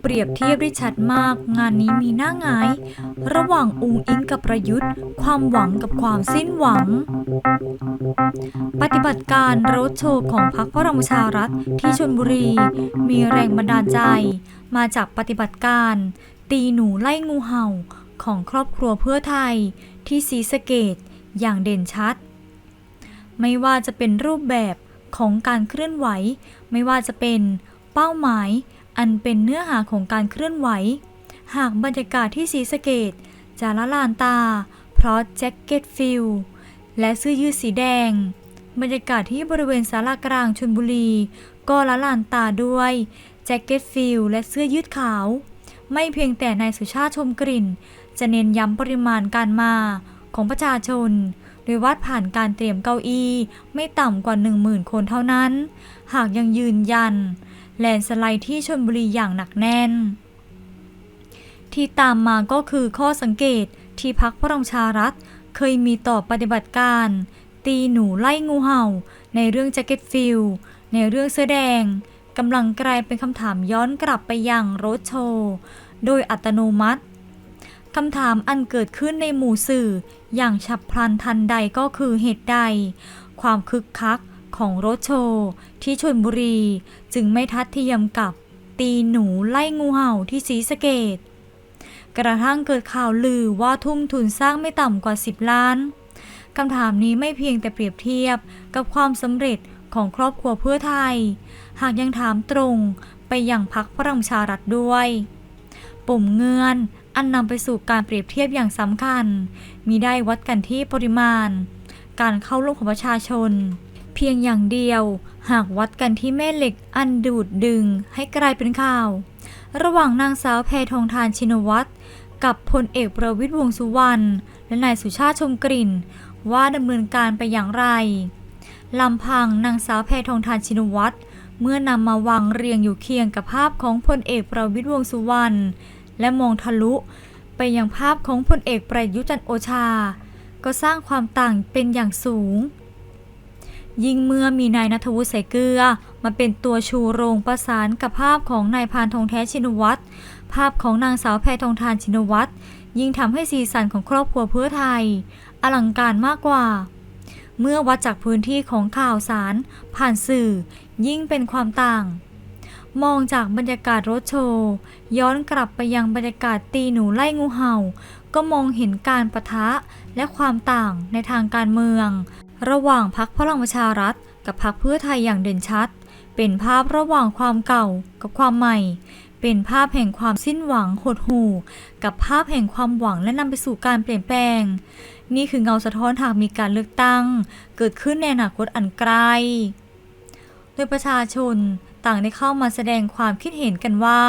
เปรียบเทียบได้ชัดมาก งานนี้มีหน้าหงาย ระหว่างอุงอิงกับประยุทธ์ ความหวังกับความสิ้นหวัง ปฏิบัติการรถโชว์ของพรรคพลังประชารัฐที่ชนบุรี มีแรงบันดาลใจ มาจากปฏิบัติการ ตีหนูไล่งูเห่าของครอบครัวเพื่อไทย ที่ศรีสะเกดอย่างเด่นชัด ไม่ว่าจะเป็นรูปแบบของการเคลื่อนไหว ไม่ว่าจะเป็นเป้าหมาย อันเป็นเนื้อหาของการเคลื่อนไหว หากบรรยากาศที่ศรีสะเกดจะละลานตา เพราะแจ็คเก็ตฟิลและเสื้อยืดสีแดง บรรยากาศที่บริเวณศาลากลางชนบุรี ก็ละลานตาด้วยแจ็คเก็ตฟิลและเสื้อยืดขาว ไม่เพียงแต่นายสุชาติชมกลิ่น จะเน้นย้ำปริมาณการมาของประชาชนโดยวัดผ่านการเตรียมเก้าอี้ ไม่ต่ำกว่า 10,000 คนเท่านั้น หากยังยืนยัน แลนสไลด์ที่ชนบุรีอย่างหนักแน่น ที่ตามมาก็คือข้อสังเกตที่พักพลังชารัฐ เคยมีต่อปฏิบัติการ ตีหนูไล่งูเห่า ในเรื่องแจ็คเก็ตฟิลในเรื่องเสื้อแดงกำลังกลายเป็นคำถามย้อนกลับไปยังโรดโชว์โดยอัตโนมัติคำถามอันเกิดขึ้นในหมู่สื่อ อย่างฉับพลันทันใดก็คือเหตุใด ความคึกคัก ของรถโชว์ที่ชลบุรี จึงไม่ทัดเทียมกับตีหนูไล่งูเห่าที่ศรีสะเกดกระทั่งเกิดข่าวลือว่าทุ่มทุนสร้างไม่ต่ำกว่า 10 ล้านคำถามนี้ไม่เพียงแต่เปรียบเทียบกับความสำเร็จของครอบครัวเพื่อไทย หากยังถามตรงไปยังพักพลังชารัฐด้วย ปุ่มเงื่อนอันนำไปสู่การเปรียบเทียบอย่างสำคัญ มีได้วัดกันที่ปริมาณ การเข้าร่วมของประชาชน เพียงอย่างเดียว หากวัดกันที่แม่เหล็กอันดูดดึงให้กลายเป็นข่าว ระหว่างนางสาวแพทองทานชินวัตรกับพลเอกประวิตรวงสุวรรณและนายสุชาติชมกลิ่น ว่าดำเนินการไปอย่างไรลำพังนางสาวแพทองทานชินวัตรเมื่อนำมาวางเรียงอยู่เคียงกับภาพของพลเอกประวิตรวงสุวรรณและมองทะลุ ไปยังภาพของพลเอกประยุจันโอชา ก็สร้างความต่างเป็นอย่างสูง ยิ่งเมื่อมีนายนัทวุฒิใส่เกลือ มาเป็นตัวชูโรงประสานกับภาพของนายพานทองแท้ชินวัตรภาพของนางสาวแพทองทานชินวัตรยิ่งทำให้สีสันของครอบครัวเพื่อไทย อลังการมากกว่า เมื่อวัดจากพื้นที่ของข่าวสาร ผ่านสื่อ ยิ่งเป็นความต่าง มองจากบรรยากาศรถโชว์ ย้อนกลับไปยังบรรยากาศตีหนูไล่งูเห่า ก็มองเห็นการประทะและความต่างในทางการเมือง ระหว่างพักพลังประชารัฐ กับพักเพื่อไทยอย่างเด่นชัด เป็นภาพระหว่างความเก่ากับความใหม่ เป็นภาพแห่งความสิ้นหวังหดหู่ กับภาพแห่งความหวังและนำไปสู่การเปลี่ยนแปลง นี่คือเงาสะท้อนหากมีการเลือกตั้ง เกิดขึ้นในอนาคตอันไกล โดยประชาชนต่างได้เข้ามาแสดงความคิดเห็นกันว่า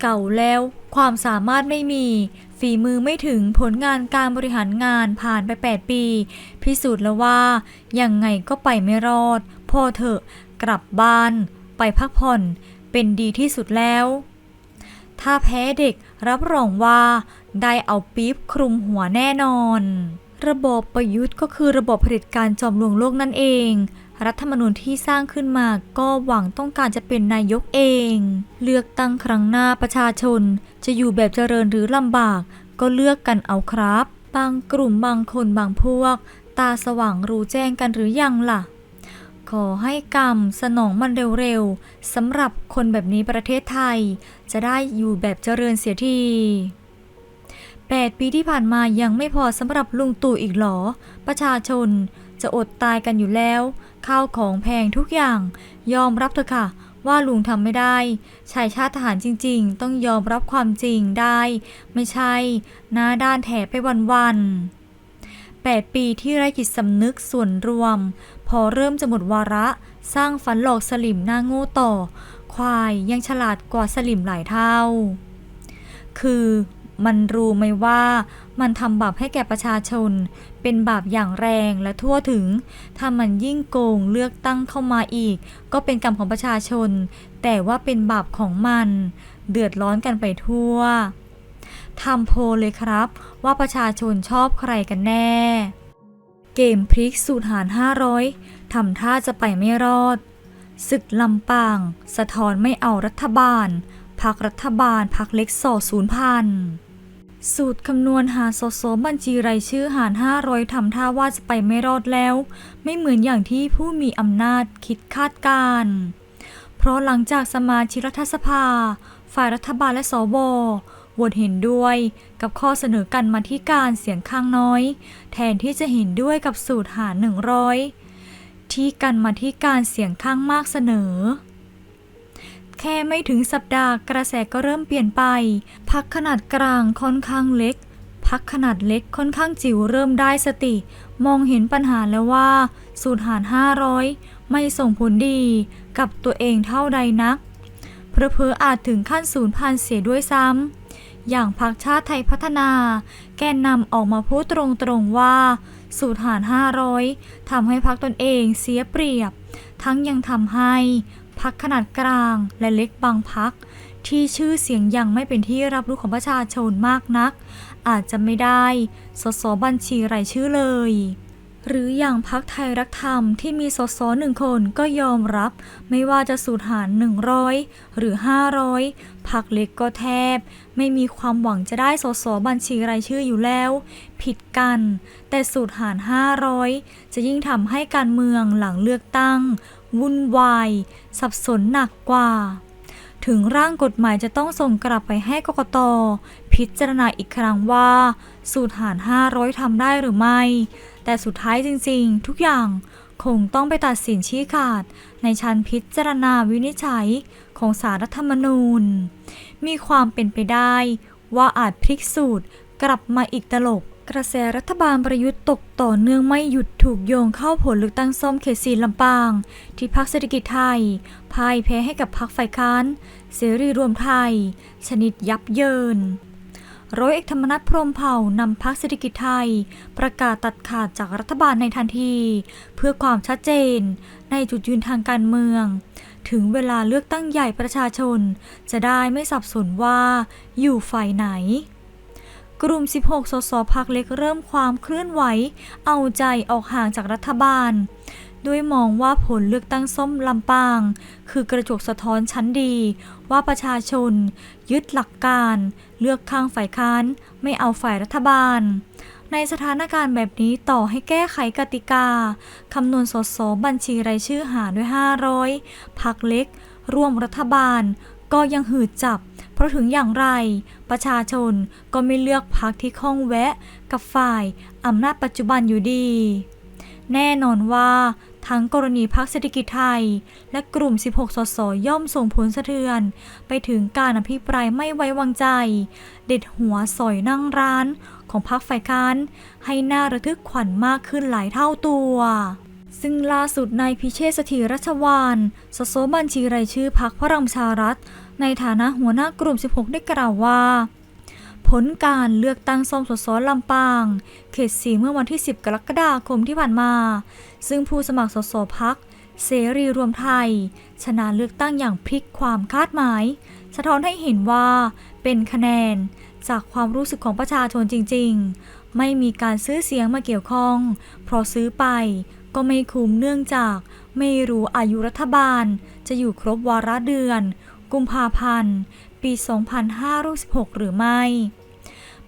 เก่าแล้ว ความสามารถไม่มี ฝีมือไม่ถึงผลงานการบริหารงานผ่านไป 8 ปี พิสูจน์แล้วว่า ยังไงก็ไปไม่รอด พอเถอะ กลับบ้าน ไปพักผ่อน เป็นดีที่สุดแล้ว ถ้าแพ้เด็กรับรองว่า ได้เอาปี๊บคลุมหัวแน่นอน ระบบประยุทธ์ก็คือระบบเผด็จการจอมลวงโลกนั่นเอง รัฐธรรมนูญที่สร้างขึ้นมาก็หวังต้องการจะเป็นนายกเอง เลือกตั้งครั้งหน้าประชาชน จะอยู่แบบเจริญหรือลำบาก ก็เลือกกันเอาครับ บางกลุ่มบางคนบางพวก ตาสว่างรู้แจ้งกันหรือยังล่ะ ขอให้กรรมสนองมันเร็วๆสำหรับคนแบบนี้ประเทศไทย จะได้อยู่แบบเจริญเสียที8 ปีที่ผ่านมายังไม่พอสำหรับลุงตู่อีกหรอ ประชาชน จะอดตายกันอยู่แล้ว ข้าวของแพงทุกอย่าง ยอมรับเถอะค่ะ ว่าลุงทำไม่ได้ ชายชาติทหารจริง ๆ ต้องยอมรับความจริงได้ ไม่ใช่หน้าด้านแถไปวันๆ8ปีที่ไร้จิตสำนึกส่วนรวม พอเริ่มจะหมดวาระ สร้างฝันหลอกสลิมหน้าโง่ต่อ ควายยังฉลาดกว่าสลิมหลายเท่า คือ มันรู้ไหมว่ามันทำบาปให้แก่ประชาชน เป็นบาปอย่างแรงและทั่วถึง ถ้ามันยิ่งโกงเลือกตั้งเข้ามาอีก ก็เป็นกรรมของประชาชน แต่ว่าเป็นบาปของมัน เดือดร้อนกันไปทั่วทำโพลเลยครับ ว่าประชาชนชอบใครกันแน่ เกมพลิกสูตรหาร 500ทำท่าจะไปไม่รอดศึกลำปาง สะท้อนไม่เอารัฐบาลพพักรัฐบาลพักเล็กส่อศูนย์พัน สูตรคำนวณหาสสบัญชีรายชื่อหาร 500ทำท่าว่าจะไปไม่รอดแล้ว ไม่เหมือนอย่างที่ผู้มีอำนาจคิดคาดการ์เพราะหลังจากสมาชิกรัฐสภา ฝ่ายรัฐบาลและสวโหวตเห็นด้วยกับข้อเสนอกันมาที่การเสียงข้างน้อย แทนที่จะเห็นด้วยกับสูตรหาร 100 ที่กันมาที่การเสียงข้างมากเสนอ แค่ไม่ถึงสัปดาห์กระแสก็เริ่มเปลี่ยนไป พักขนาดกลางค่อนข้างเล็ก พักขนาดเล็กค่อนข้างจิ๋วเริ่มได้สติ มองเห็นปัญหาแล้วว่า สูตรหาร 500 ไม่ส่งผลดีกับตัวเองเท่าใดนักเพอเพออาจถึงขั้นศูนย์พันเสียด้วยซ้ำอย่างพักชาติไทยพัฒนา แกนนำออกมาพูดตรงๆว่า สูตรหาร 500ทำให้พักตนเองเสียเปรียบ ทั้งยังทำให้ พักขนาดกลางและเล็กบางพัก ที่ชื่อเสียงยังไม่เป็นที่รับรู้ของประชาชนมากนัก อาจจะไม่ได้ สสบัญชีรายชื่อเลย หรืออย่างพักไทยรักธรรมที่มีสสหนึ่งคนก็ยอมรับ ไม่ว่าจะสูตรหาร100หรือ 500พักเล็กก็แทบ ไม่มีความหวังจะได้สสบัญชีรายชื่ออยู่แล้ว ผิดกัน แต่สูตรหาร 500 จะยิ่งทำให้การเมืองหลังเลือกตั้ง วุ่นวาย สับสนหนักกว่า ถึงร่างกฎหมายจะต้องส่งกลับไปให้กกต พิจารณาอีกครั้งว่า สูตรหาร 500ทำได้หรือไม่ แต่สุดท้ายจริงๆ ทุกอย่างคงต้องไปตัดสินชี้ขาด ในชั้นพิจารณาวินิจฉัยของสารรัฐธรรมนูญ มีความเป็นไปได้ว่าอาจพลิกสูตรกลับมาอีกตลบ กระแสรัฐบาลประยุทธ์ตกต่อเนื่องไม่หยุดถูกโยงเข้าผลเลือกตั้งซ่อมเขตสีลำปาง ที่พักเศรษฐกิจไทยพ่ายแพ้ให้กับพักฝ่ายค้านเสรีรวมไทย ชนิดยับเยิน ร้อยเอกธรรมนัฐพรมเผ่านำพักเศรษฐกิจไทย ประกาศตัดขาดจากรัฐบาลในทันที เพื่อความชัดเจน ในจุดยืนทางการเมือง ถึงเวลาเลือกตั้งใหญ่ประชาชน จะได้ไม่สับสนว่าอยู่ฝ่ายไหน กลุ่ม 16 สสพักเล็กเริ่มความเคลื่อนไหว เอาใจออกห่างจากรัฐบาล ด้วยมองว่าผลเลือกตั้งส้มลำปาง คือกระจกสะท้อนชั้นดี ว่าประชาชน ยึดหลักการ เลือกข้างฝ่ายค้าน ไม่เอาฝ่ายรัฐบาลในสถานการณ์แบบนี้ต่อให้แก้ไขกติกา คำนวณสสบัญชีรายชื่อหารด้วย 500 พักเล็ก ร่วมรัฐบาล ก็ยังหืดจับ เพราะถึงอย่างไรประชาชนก็ไม่เลือกพักที่ข้องแวะกับฝ่ายอำนาจปัจจุบันอยู่ดี แน่นอนว่าทั้งกรณีพักเศรษฐกิจไทย และกลุ่ม 16 สส ย่อมส่งผลสะเทือน ไปถึงการอภิปรายไม่ไว้วางใจ เด็ดหัวสอยนั่งร้านของพักฝ่ายค้านให้หน่าระทึกขวัญมากขึ้นหลายเท่าตัว ซึ่งล่าสุดนายพิเชษฐ์สถิรัชวาน สสบัญชีรายชื่อพักพลังชารัฐ ในฐานะหัวหน้ากลุ่ม 16 ได้กล่าวว่า ผลการเลือกตั้งซ่อมสสลำปาง เขตสีเมื่อวันที่ 10 กรกฎาคมที่ผ่านมา ซึ่งผู้สมัครสสพักเสรีรวมไทย ชนะเลือกตั้งอย่างพลิกความคาดหมาย สะท้อนให้เห็นว่าเป็นคะแนนจากความรู้สึกของประชาชนจริง ๆ ไม่มีการซื้อเสียงมาเกี่ยวข้อง เพราะซื้อไปก็ไม่คุ้มเนื่องจาก ไม่รู้อายุรัฐบาล จะอยู่ครบวาระเดือน กุมภาพันธ์ ปี 2516หรือไม่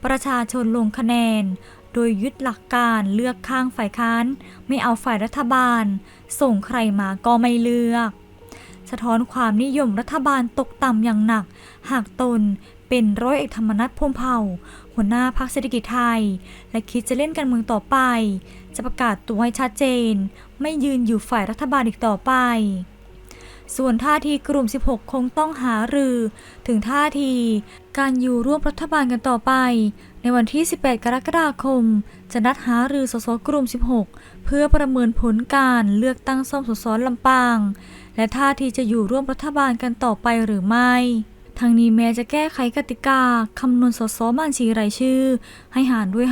ประชาชนลงคะแนน โดยยึดหลักการเลือกข้างฝ่ายค้าน ไม่เอาฝ่ายรัฐบาล ส่งใครมาก็ไม่เลือก สะท้อนความนิยมรัฐบาลตกต่ำอย่างหนัก หากตนเป็นร้อยเอกธรรมนัฐพรมเผ่า หัวหน้าพรรคเศรษฐกิจไทย และคิดจะเล่นการเมืองต่อไป จะประกาศตัวให้ชัดเจน ไม่ยืนอยู่ฝ่ายรัฐบาลอีกต่อไป ส่วนท่าทีกลุ่ม 16 คงต้องหารือ ถึงท่าที การอยู่ร่วมรัฐบาลกันต่อไป ในวันที่ 18 กรกฎาคม จะนัดหารือสสกลุ่ม 16 เพื่อประเมินผลการเลือกตั้งซ่อมสสลำปาง และท่าทีจะอยู่ร่วมรัฐบาลกันต่อไปหรือไม่ทางนี้แม้จะแก้ไขกติกา คำนวณสสบัญชีรายชื่อ ให้หารด้วย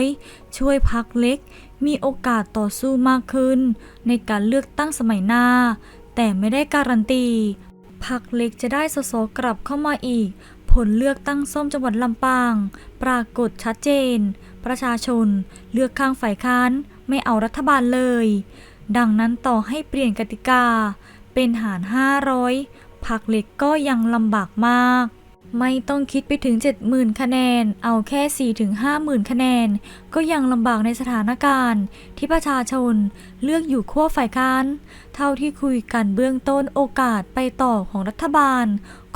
500 ช่วยพักเล็ก มีโอกาสต่อสู้มากขึ้น ในการเลือกตั้งสมัยหน้า แต่ไม่ได้การันตีพักเล็กจะได้สสกลับเข้ามาอีก ผลเลือกตั้งส้มจังหวัดลำปาง ปรากฏชัดเจน ประชาชนเลือกข้างฝ่ายค้านไม่เอารัฐบาลเลย ดังนั้นต่อให้เปลี่ยนกติกา เป็นหาร 500พักเล็กก็ยังลำบากมาก ไม่ต้องคิดไปถึง 70,000 คะแนน เอาแค่ 4-50,000 คะแนน ก็ยังลำบากในสถานการณ์ ที่ประชาชนเลือกอยู่ขั้วฝ่ายค้าน เท่าที่คุยกันเบื้องต้นโอกาสไปต่อของรัฐบาล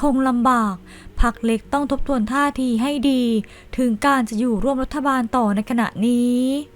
คงลำบากพักเล็กต้องทบทวนท่าทีให้ดี ถึงการจะอยู่ร่วมรัฐบาลต่อในขณะนี้